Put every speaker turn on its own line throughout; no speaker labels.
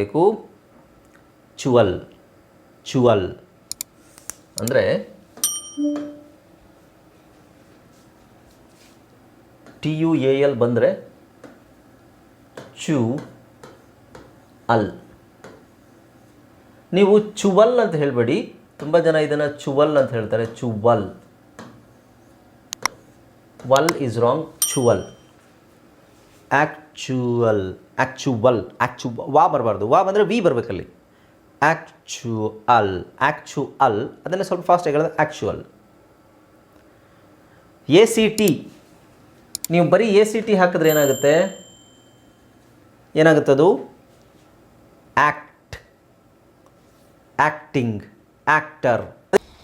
ಬೇಕು ಚುವಲ್ ಚುವಲ್. ಅಂದರೆ T U A L ಬಂದರೆ ಚು ಅಲ್. ನೀವು ಚುವಲ್ ಅಂತ ಹೇಳಬೇಡಿ. ತುಂಬ ಜನ ಇದನ್ನು ಚುವಲ್ ಅಂತ ಹೇಳ್ತಾರೆ. ಚುವಲ್. ವಲ್ ಈಸ್ ರಾಂಗ್. ಚುವಲ್. ಆ್ಯಕ್ಚುವಲ್ ಆ್ಯಕ್ಚುವಲ್ ಆ್ಯಕ್ಚು ವಾ ಬರಬಾರ್ದು. ವಾ ಬಂದರೆ ವಿ ಬರಬೇಕಲ್ಲಿ. ಆ್ಯಕ್ಚುಅಲ್ ಆ್ಯಕ್ಚುಅಲ್ ಅದನ್ನು ಸ್ವಲ್ಪ ಫಾಸ್ಟಾಗಿ ಹೇಳೋದು ಆ್ಯಕ್ಚುವಲ್ ಎ ಸಿ ಟಿ ನೀವು ಬರೀ ಎ ಸಿ ಟಿ ಹಾಕಿದ್ರೆ ಏನಾಗುತ್ತೆ? ಏನಾಗುತ್ತದು act acting actor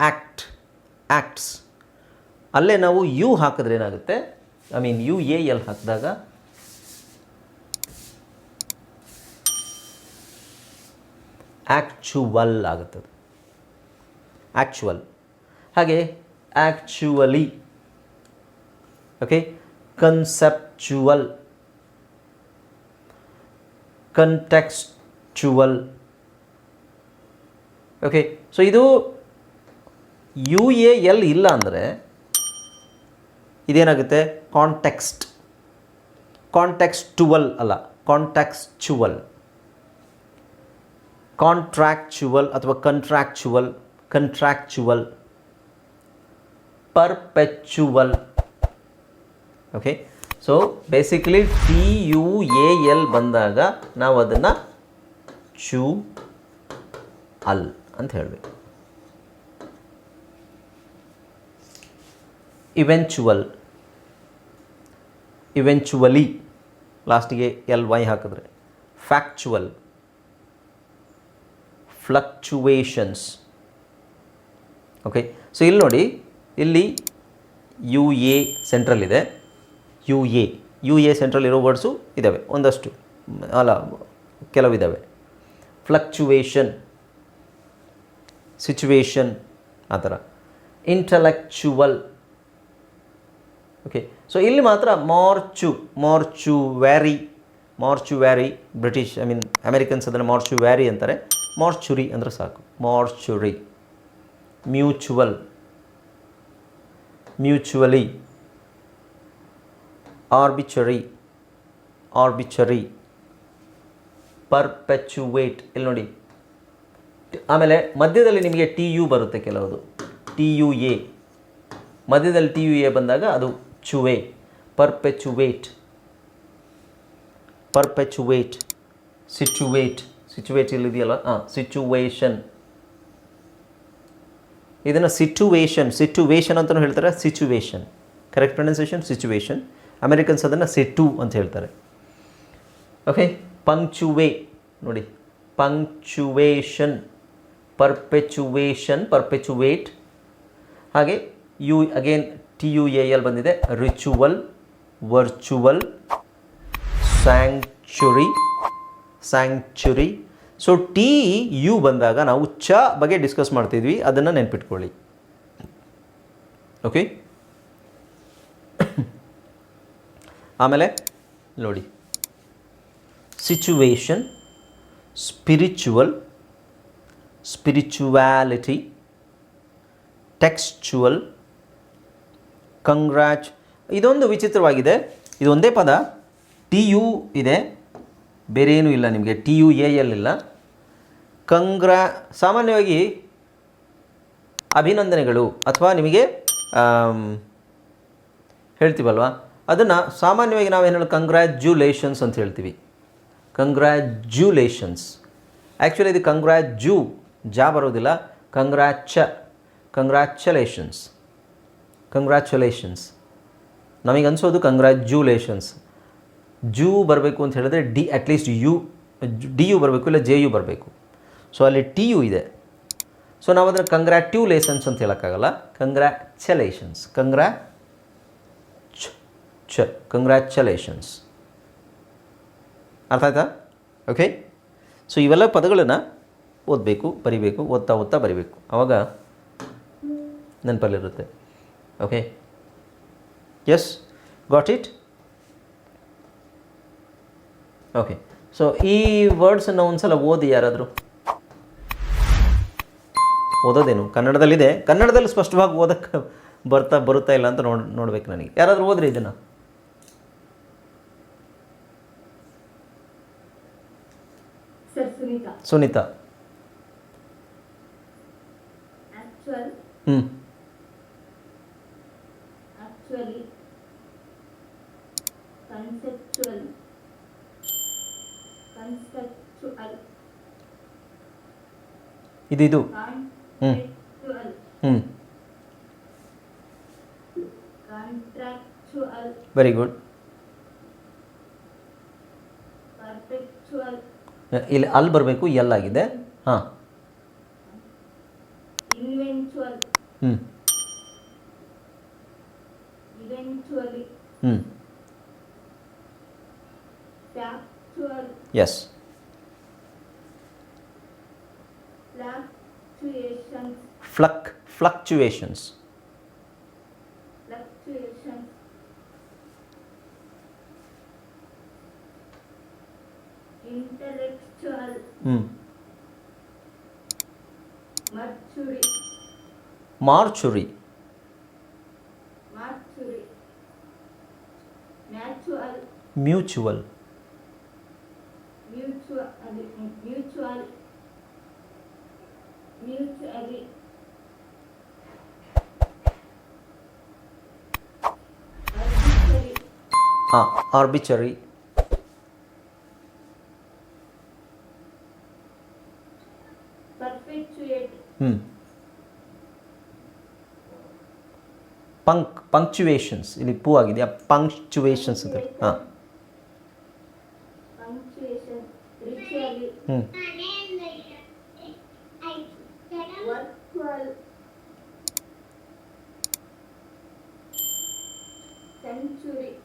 act acts ಅಲ್ಲೇ ನಾವು ಯು ಹಾಕಿದ್ರೆ ಏನಾಗುತ್ತೆ? I mean U A L ಹಾಕಿದಾಗ ಆ್ಯಕ್ಚುವಲ್ ಆಗುತ್ತದೆ ಆ್ಯಕ್ಚುವಲ್ ಹಾಗೆ actually okay conceptual contextual okay so ಇದು ಯು ಎ ಎಲ್ ಇಲ್ಲ ಅಂದರೆ ಇದೇನಾಗುತ್ತೆ? ಕಾಂಟೆಕ್ಸ್ಟ್ ಕಾಂಟೆಕ್ಸ್ಟುವಲ್ ಅಲ್ಲ. ಕಾಂಟೆಕ್ಸ್ಚುವಲ್ ಕಾಂಟ್ರಾಕ್ಚುವಲ್ ಅಥವಾ contractual contractual perpetual okay so basically T U A L ಬಂದಾಗ ನಾವು ಅದನ್ನು ಚು ಅಲ್ ಅಂತ ಹೇಳಬೇಕು. ಇವೆಂಚುವಲ್ ಇವೆಂಚುವಲಿ ಲಾಸ್ಟಿಗೆ ಎಲ್ ವೈ ಹಾಕಿದ್ರೆ. ಫ್ಯಾಕ್ಚುವಲ್ ಫ್ಲಕ್ಚುವೇಷನ್ಸ್ ಓಕೆ ಸೊ ಇಲ್ಲಿ ನೋಡಿ, ಇಲ್ಲಿ ಯು ಎ ಸೆಂಟ್ರಲ್ ಇದೆ. U A U A central ಇರೋ ವರ್ಡ್ಸು ಇದ್ದಾವೆ ಒಂದಷ್ಟು, ಅಲ್ಲ ಕೆಲವಿದ್ದಾವೆ ಫ್ಲಕ್ಚುವೇಷನ್ ಸಿಚುವೇಷನ್ ಆ ಥರ. ಇಂಟಲೆಕ್ಚುವಲ್ ಓಕೆ ಸೊ ಇಲ್ಲಿ ಮಾತ್ರ March mortuary mortuary British I mean Americans ಅದನ್ನು ಮಾರ್ಚು ವ್ಯಾರಿ ಅಂತಾರೆ ಮಾರ್ಚುರಿ ಅಂದರೆ ಸಾಕು ಮಾರ್ಚುರಿ ಮ್ಯೂಚುವಲ್ ಮ್ಯೂಚುವಲಿ ಆರ್ಬಿಚರಿ ಆರ್ಬಿಚರಿ ಪರ್ಪೆಚುವೇಟ್ ಇಲ್ಲಿ ನೋಡಿ. ಆಮೇಲೆ ಮಧ್ಯದಲ್ಲಿ ನಿಮಗೆ ಟಿ ಯು ಬರುತ್ತೆ ಕೆಲವುದು. ಟಿ ಯು ಎ ಮಧ್ಯದಲ್ಲಿ ಟಿ ಯು ಎ ಬಂದಾಗ ಅದು ಚುವೆ perpetuate perpetuate ಸಿಚುವೇಟ್ ಸಿಚುವೇಟ್ ಇಲ್ಲಿದೆಯಲ್ಲ ಹಾಂ ಸಿಚುವೇಶನ್ ಇದನ್ನು ಸಿಚುವೇಷನ್ ಸಿಚುವೇಷನ್ ಅಂತಲೂ ಹೇಳ್ತಾರೆ situation correct pronunciation situation Americans ಅದನ್ನು ಸಿಟು ಅಂತ ಹೇಳ್ತಾರೆ. ಓಕೆ ಪಂಕ್ಚುವೇ ನೋಡಿ. ಪಂಕ್ಚುವೇಷನ್ ಪರ್ಪೆಚುವೇಷನ್ ಪರ್ಪೆಚುವೇಟ್ ಹಾಗೆ U again T U A L ಬಂದಿದೆ. Ritual virtual sanctuary sanctuary so T U ಬಂದಾಗ ನಾವು ಚ ಬಗ್ಗೆ ಡಿಸ್ಕಸ್ ಮಾಡ್ತಿದ್ವಿ. ಅದನ್ನು ನೆನ್ಪಿಟ್ಕೊಳ್ಳಿ. ಓಕೆ ಆಮೇಲೆ ನೋಡಿ. ಸಿಚುವೇಶನ್ ಸ್ಪಿರಿಚುವಲ್ ಸ್ಪಿರಿಚುವ್ಯಾಲಿಟಿ ಟೆಕ್ಸ್ಚುವಲ್ ಕಂಗ್ರ್ಯಾಚ್. ಇದೊಂದು ವಿಚಿತ್ರವಾಗಿದೆ. ಇದೊಂದೇ ಪದ. ಟಿ ಯು ಇದೆ. ಬೇರೆ ಏನೂ ಇಲ್ಲ ನಿಮಗೆ. ಟಿ ಯು ಎ ಎಲ್ ಇಲ್ಲ. ಕಂಗ್ರಾ ಸಾಮಾನ್ಯವಾಗಿ ಅಭಿನಂದನೆಗಳು ಅಥವಾ ನಿಮಗೆ ಹೇಳ್ತೀವಲ್ವ? ಅದನ್ನು ಸಾಮಾನ್ಯವಾಗಿ ನಾವು ಹೇಳೋದು ಕಂಗ್ರ್ಯಾಚುಲೇಷನ್ಸ್ ಅಂತ ಹೇಳ್ತೀವಿ. ಕಂಗ್ರ್ಯಾಚುಲೇಷನ್ಸ್. ಆ್ಯಕ್ಚುಲಿ ಇದು ಕಂಗ್ರ್ಯಾಜು ಜಾ ಬರೋದಿಲ್ಲ. ಕಂಗ್ರ್ಯಾಚ. ಕಂಗ್ರ್ಯಾಚುಲೇಷನ್ಸ್. ಕಂಗ್ರ್ಯಾಚುಲೇಷನ್ಸ್ ನಮಗೆ ಅನಿಸೋದು ಕಂಗ್ರ್ಯಾಚ್ಯುಲೇಷನ್ಸ್ ಜೂ ಬರಬೇಕು ಅಂತ ಹೇಳಿದ್ರೆ D at least U, D U ಬರಬೇಕು ಇಲ್ಲ ಜೆ ಯು ಬರಬೇಕು. ಸೊ ಅಲ್ಲಿ ಟಿ ಯು ಇದೆ. ಸೊ ನಾವು ಅದನ್ನು ಕಂಗ್ರ್ಯಾಟ್ಯುಲೇಷನ್ಸ್ ಅಂತ ಹೇಳೋಕ್ಕಾಗಲ್ಲ. ಕಂಗ್ರ್ಯಾಚುಲೇಷನ್ಸ್ ಕಂಗ್ರ್ಯಾ ಚ ಕಂಗ್ರ್ಯಾಚುಲೇಷನ್ಸ್ ಅರ್ಥ ಆಯ್ತಾ? ಓಕೆ ಸೊ ಇವೆಲ್ಲ ಪದಗಳನ್ನು ಓದಬೇಕು, ಬರಿಬೇಕು, ಓದ್ತಾ ಓದ್ತಾ ಬರಿಬೇಕು. ಆವಾಗ ನೆನಪಲ್ಲಿರುತ್ತೆ. Okay yes got it okay so ಈ ವರ್ಡ್ಸನ್ನು ಒಂದ್ಸಲ ಓದಿ ಯಾರಾದರೂ? ಓದೋದೇನು? ಕನ್ನಡದಲ್ಲಿದೆ. ಕನ್ನಡದಲ್ಲಿ ಸ್ಪಷ್ಟವಾಗಿ ಓದಕ್ಕೆ ಬರ್ತಾ ಬರುತ್ತಾ ಇಲ್ಲ ಅಂತ ನೋಡ್ ನೋಡ್ಬೇಕು ನನಗೆ. ಯಾರಾದರೂ ಓದ್ರಿ ಇದನ್ನು.
ಸುನೀತಾ.
ಹ್ಞೂ ಇದು ಇದು
ಕಾಂಟ್ರಾಕ್ಚುಯಲ್
ಹ್ಞೂ
ಕಾಂಟ್ರಾಕ್ಚುಯಲ್
ವೆರಿ ಗುಡ್
ಪರ್ಫೆಕ್ಚುಯಲ್
ಇಲ್ಲಿ ಅಲ್ಲಿ ಬರಬೇಕು ಎಲ್ ಆಗಿದೆ. ಹಾಂ.
ಇನ್ವೆಂಚುಯಲ್
ಹ್ಞೂ
ಇವೆಂಚುಯಲಿ
ಹ್ಞೂ
factual
yes Fluc
fluctuations. Intellectual.
Mm.
Mortuary. Natural. Mutual.
ಹಾಂ ಆರ್ಬಿಚರಿ
perpetuate.
ಹ್ಞೂ ಪಂಕ್ ಪಂಕ್ಚುವೇಷನ್ಸ್ ಇಲ್ಲಿ ಪೂ ಆಗಿದೆಯಾ ಪಂಕ್ಚುವೇಷನ್ಸ್ ಅಂತ ಹಾಂ
punctuation. Ritually
ಹ್ಞೂ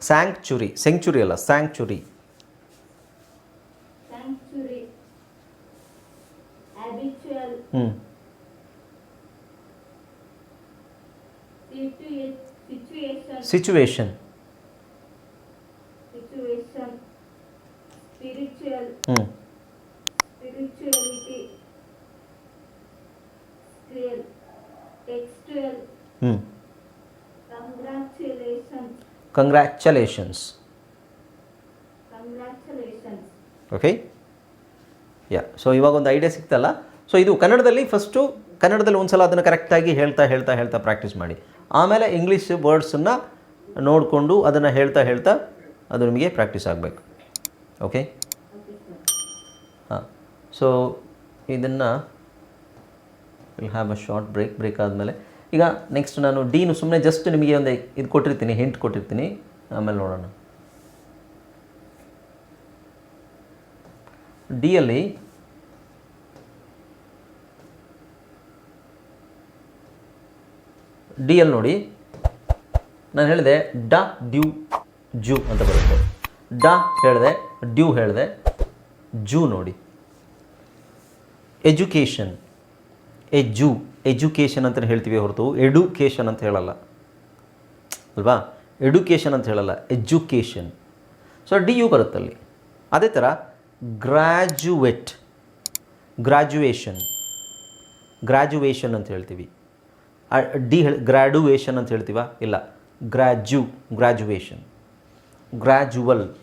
ಸ್ಯಾಂಕ್ಚುರಿ ಸೆಂಚುರಿ ಅಲ್ಲ ಸ್ಯಾಂಕ್ಚುರಿ
sanctuary habitual
ಹ್ಞೂ
situa- situation
situation
congratulations.
Okay yeah so ಇವಾಗ ಒಂದು ಐಡಿಯಾ ಸಿಕ್ತಲ್ಲ. ಸೊ ಇದು ಕನ್ನಡದಲ್ಲಿ ಫಸ್ಟು ಕನ್ನಡದಲ್ಲಿ ಒಂದು ಸಲ ಅದನ್ನು ಕರೆಕ್ಟಾಗಿ ಹೇಳ್ತಾ ಹೇಳ್ತಾ ಹೇಳ್ತಾ ಪ್ರಾಕ್ಟೀಸ್ ಮಾಡಿ. ಆಮೇಲೆ ಇಂಗ್ಲೀಷ್ ವರ್ಡ್ಸನ್ನು ನೋಡಿಕೊಂಡು ಅದನ್ನು ಹೇಳ್ತಾ ಹೇಳ್ತಾ ಅದು ನಿಮಗೆ ಪ್ರಾಕ್ಟೀಸ್ ಆಗಬೇಕು. ಓಕೆ ಹಾಂ. ಸೊ ಇದನ್ನು will have a short break break ಆದಮೇಲೆ ಈಗ ನೆಕ್ಸ್ಟ್ ನಾನು ಡೀನು ಸುಮ್ಮನೆ ಜಸ್ಟ್ ನಿಮಗೆ ಒಂದು ಇದು ಕೊಟ್ಟಿರ್ತೀನಿ ಹಿಂಟ್ ಕೊಟ್ಟಿರ್ತೀನಿ. ಆಮೇಲೆ ನೋಡೋಣ. ಡಿಯಲ್ಲಿ ಎಲ್ ನೋಡಿ, ನಾನು ಹೇಳಿದೆ ಡ ಡ್ಯೂ ಜೂ ಅಂತ ಬರುತ್ತೆ. ಡ ಹೇಳಿದೆ, ಡ್ಯೂ ಹೇಳಿದೆ, ಜೂ ನೋಡಿ. ಎಜುಕೇಷನ್ ಎಜು ಎಜುಕೇಷನ್ ಅಂತ ಹೇಳ್ತೀವಿ ಹೊರತು, ಎಡುಕೇಷನ್ ಅಂತ ಹೇಳಲ್ಲ. ಅಲ್ವಾ? ಎಡುಕೇಷನ್ ಅಂತ ಹೇಳಲ್ಲ, ಎಜುಕೇಷನ್. ಸೊ ಡಿ ಯು ಬರುತ್ತಲ್ಲಿ. ಅದೇ ಥರ ಗ್ರ್ಯಾಜುಯೇಟ್ ಗ್ರ್ಯಾಜುಯೇಷನ್ ಗ್ರ್ಯಾಜುಯೇಷನ್ ಅಂತ ಹೇಳ್ತೀವಿ. ಡಿ ಹೇಳಿ ಗ್ರ್ಯಾಡುಯೇಷನ್ ಅಂತ ಹೇಳ್ತೀವ? ಇಲ್ಲ ಗ್ರ್ಯಾಜು ಗ್ರ್ಯಾಜುಯೇಷನ್ ಗ್ರ್ಯಾಜುವಲ್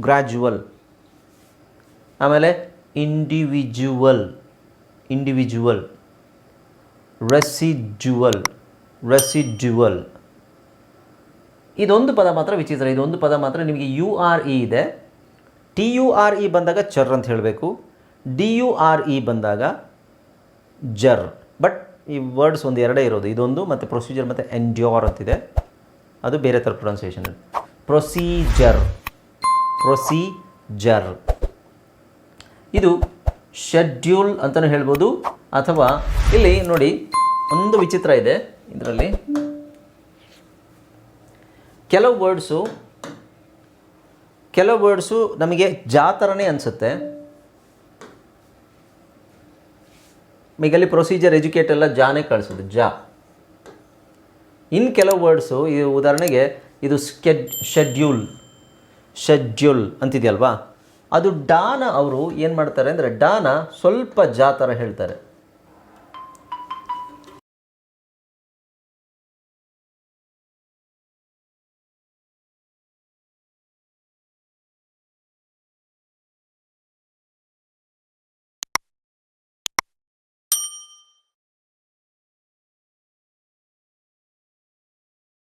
ಗ್ರ್ಯಾಜುವಲ್ ಆಮೇಲೆ ಇಂಡಿವಿಜುವಲ್ ಇಂಡಿವಿಜುವಲ್ ರೆಸಿಡ್ಯುವಲ್ ರೆಸಿಡ್ಯುವಲ್ ಇದೊಂದು ಪದ ಮಾತ್ರ ವಿಚಿತ್ರ, ಇದೊಂದು ಪದ ಮಾತ್ರ ನಿಮಗೆ ಯು ಆರ್ ಇ ಇದೆ. ಟಿ ಯು ಆರ್ ಇ ಬಂದಾಗ ಚರ್ ಅಂತ ಹೇಳಬೇಕು. ಡಿ ಯು ಆರ್ ಇ ಬಂದಾಗ ಜರ್. ಬಟ್ ಈ ವರ್ಡ್ಸ್ ಒಂದು ಎರಡೇ ಇರೋದು. ಇದೊಂದು ಮತ್ತು ಪ್ರೊಸೀಜರ್ ಮತ್ತು ಎಂಡ್ಯೋರ್ ಅಂತಿದೆ. ಅದು ಬೇರೆ ಥರ ಪ್ರೊನೌನ್ಸಿಯೇಷನ್ ಪ್ರೊಸೀಜರ್ ಪ್ರೊಸೀಜರ್ ಇದು ಶೆಡ್ಯೂಲ್ ಅಂತಲೂ ಹೇಳ್ಬೋದು. ಅಥವಾ ಇಲ್ಲಿ ನೋಡಿ ಒಂದು ವಿಚಿತ್ರ ಇದೆ ಇದರಲ್ಲಿ. ಕೆಲವು ವರ್ಡ್ಸು ಕೆಲವು ವರ್ಡ್ಸು ನಮಗೆ ಜಾತರನೇ ಅನಿಸುತ್ತೆ. ಈಗಲ್ಲಿ ಪ್ರೊಸೀಜರ್ ಎಜುಕೇಟ್ ಎಲ್ಲ ಜಾನೇ ಕಳಿಸೋದು ಜಾ. ಇನ್ನು ಕೆಲವು ವರ್ಡ್ಸು ಈ ಉದಾಹರಣೆಗೆ ಇದು ಸ್ಕೆಡ್ ಶೆಡ್ಯೂಲ್ ಶೆಡ್ಯೂಲ್ ಅಂತಿದೆಯಲ್ವಾ? ಅದು ಡಾನ ಅವರು ಏನು ಮಾಡ್ತಾರೆ ಅಂದರೆ ಡಾನ ಸ್ವಲ್ಪ ಜಾತರ ಹೇಳ್ತಾರೆ.